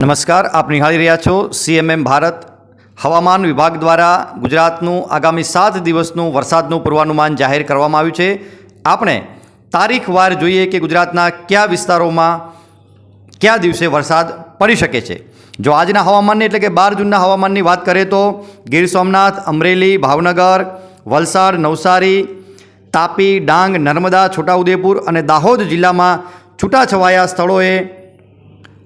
નમસ્કાર, આપ નિહાળી રહ્યા છો સીએમએમ ભારત. હવામાન વિભાગ દ્વારા ગુજરાતનું આગામી સાત દિવસનું વરસાદનું પૂર્વાનુમાન જાહેર કરવામાં આવ્યું છે. આપણે તારીખવાર જોઈએ કે ગુજરાતના કયા વિસ્તારોમાં કયા દિવસે વરસાદ પડી શકે છે. જો આજના હવામાનની એટલે કે બાર જૂનના હવામાનની વાત કરીએ તો ગીર સોમનાથ, અમરેલી, ભાવનગર, વલસાડ, નવસારી, તાપી, ડાંગ, નર્મદા, છોટાઉદેપુર અને દાહોદ જિલ્લામાં છૂટાછવાયા સ્થળોએ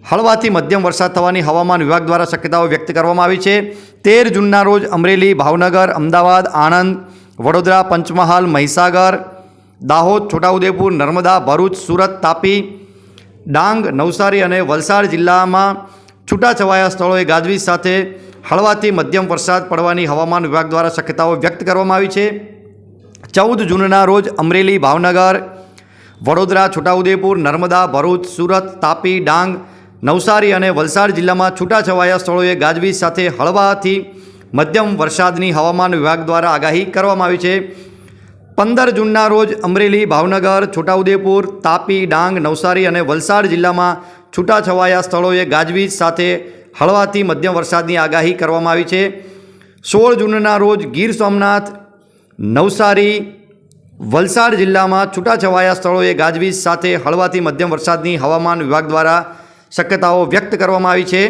હળવાથી મધ્યમ વરસાદ થવાની હવામાન વિભાગ દ્વારા શક્યતાઓ વ્યક્ત કરવામાં આવી છે. તેર જૂનના રોજ અમરેલી, ભાવનગર, અમદાવાદ, આણંદ, વડોદરા, પંચમહાલ, મહીસાગર, દાહોદ, છોટાઉદેપુર, નર્મદા, ભરૂચ, સુરત, તાપી, ડાંગ, નવસારી અને વલસાડ જિલ્લામાં છૂટાછવાયા સ્થળોએ ગાજવીજ સાથે હળવાથી મધ્યમ વરસાદ પડવાની હવામાન વિભાગ દ્વારા શક્યતાઓ વ્યક્ત કરવામાં આવી છે. ચૌદ જૂનના રોજ અમરેલી, ભાવનગર, વડોદરા, છોટાઉદેપુર, નર્મદા, ભરૂચ, સુરત, તાપી, ડાંગ નવસારી અને વલસાડ જિલ્લામાં છૂટાછવાયા સ્થળોએ ગાજવીજ સાથે હળવાથી મધ્યમ વરસાદની હવામાન વિભાગ દ્વારા આગાહી કરવામાં આવી છે. પંદર જૂનના રોજ અમરેલી, ભાવનગર, છોટાઉદેપુર, તાપી, ડાંગ, નવસારી અને વલસાડ જિલ્લામાં છૂટાછવાયા સ્થળોએ ગાજવીજ સાથે હળવાથી મધ્યમ વરસાદની આગાહી કરવામાં આવી છે. સોળ જૂનના રોજ ગીર સોમનાથ, નવસારી, વલસાડ જિલ્લામાં છૂટાછવાયા સ્થળોએ ગાજવીજ સાથે હળવાથી મધ્યમ વરસાદની હવામાન વિભાગ દ્વારા શક્યતાઓ વ્યક્ત કરવામાં આવી છે.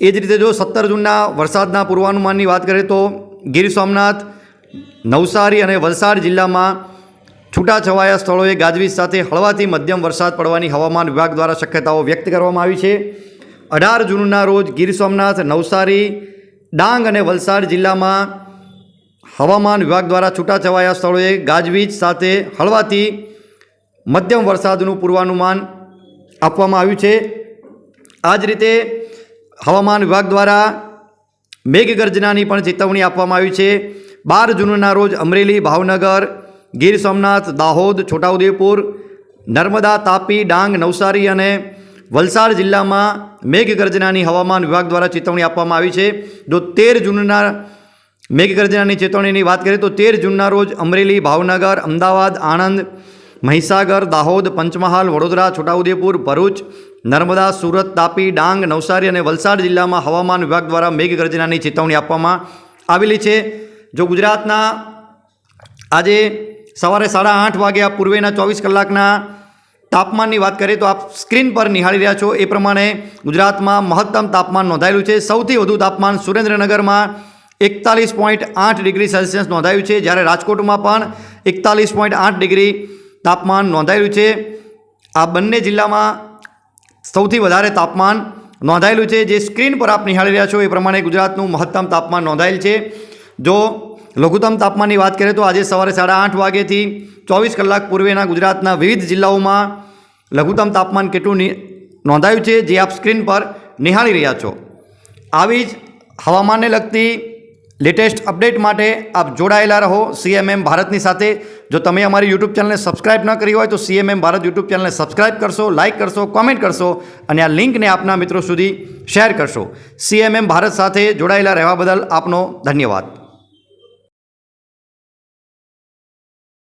એ જ રીતે જો સત્તર જૂનના વરસાદના પૂર્વાનુમાનની વાત કરીએ તો ગીર સોમનાથ, નવસારી અને વલસાડ જિલ્લામાં છૂટાછવાયા સ્થળોએ ગાજવીજ સાથે હળવાથી મધ્યમ વરસાદ પડવાની હવામાન વિભાગ દ્વારા શક્યતાઓ વ્યક્ત કરવામાં આવી છે. અઢાર જૂનના રોજ ગીર સોમનાથ, નવસારી, ડાંગ અને વલસાડ જિલ્લામાં હવામાન વિભાગ દ્વારા છૂટાછવાયા સ્થળોએ ગાજવીજ સાથે હળવાથી મધ્યમ વરસાદનું પૂર્વાનુમાન આપવામાં આવ્યું છે. આ જ રીતે હવામાન વિભાગ દ્વારા મેઘગર્જનાની પણ ચેતવણી આપવામાં આવી છે. બાર જૂનના રોજ અમરેલી, ભાવનગર, ગીર સોમનાથ, દાહોદ, છોટાઉદેપુર, નર્મદા, તાપી, ડાંગ, નવસારી અને વલસાડ જિલ્લામાં મેઘગર્જનાની હવામાન વિભાગ દ્વારા ચેતવણી આપવામાં આવી છે. જો તેર જૂનના મેઘગર્જનાની ચેતવણીની વાત કરીએ તો તેર જૂનના રોજ અમરેલી, ભાવનગર, અમદાવાદ, આણંદ મહીસાગર, દાહોદ, પંચમહાલ, વડોદરા, છોટાઉદેપુર, ભરૂચ, નર્મદા, સુરત, તાપી, ડાંગ, નવસારી અને વલસાડ જિલ્લામાં હવામાન વિભાગ દ્વારા મેઘગર્જનાની ચેતવણી આપવામાં આવેલી છે. જો ગુજરાતના આજે સવારે સાડા આઠ વાગ્યા પૂર્વેના ચોવીસ કલાકના તાપમાનની વાત કરીએ તો આપ સ્ક્રીન પર નિહાળી રહ્યા છો. એ પ્રમાણે ગુજરાતમાં મહત્તમ તાપમાન નોંધાયેલું છે. સૌથી વધુ તાપમાન સુરેન્દ્રનગરમાં એકતાલીસ પોઈન્ટ આઠ ડિગ્રી સેલ્સિયસ નોંધાયું છે. જ્યારે રાજકોટમાં પણ એકતાલીસ પોઈન્ટ આઠ ડિગ્રી તાપમાન નોંધાયેલું છે. આ બંને જિલ્લામાં સૌથી વધારે તાપમાન નોંધાયેલું છે. જે સ્ક્રીન પર આપ નિહાળી રહ્યા છો એ પ્રમાણે ગુજરાતનું મહત્તમ તાપમાન નોંધાયેલ છે. જો લઘુત્તમ તાપમાનની વાત કરીએ તો આજે સવારે સાડા આઠ વાગ્યેથી ચોવીસ કલાક પૂર્વેના ગુજરાતના વિવિધ જિલ્લાઓમાં લઘુત્તમ તાપમાન કેટલું નોંધાયું છે જે આપ સ્ક્રીન પર નિહાળી રહ્યા છો. આવી જ હવામાનને લગતી લેટેસ્ટ અપડેટ માટે આપ જોડાયેલા રહો. સીએમએમ ભારતની સાથે જો તમે અમારી યુટ્યુબ ચેનલને સબસ્ક્રાઇબ ન કરી હોય તો સીએમએમ ભારત યુટ્યુબ ચેનલને સબસ્ક્રાઇબ કરશો લાઇક કરશો કોમેન્ટ કરશો અને આ લિંકને આપના મિત્રો સુધી શેર કરશો. સીએમએમ ભારત સાથે જોડાયેલા રહેવા બદલ આપનો ધન્યવાદ.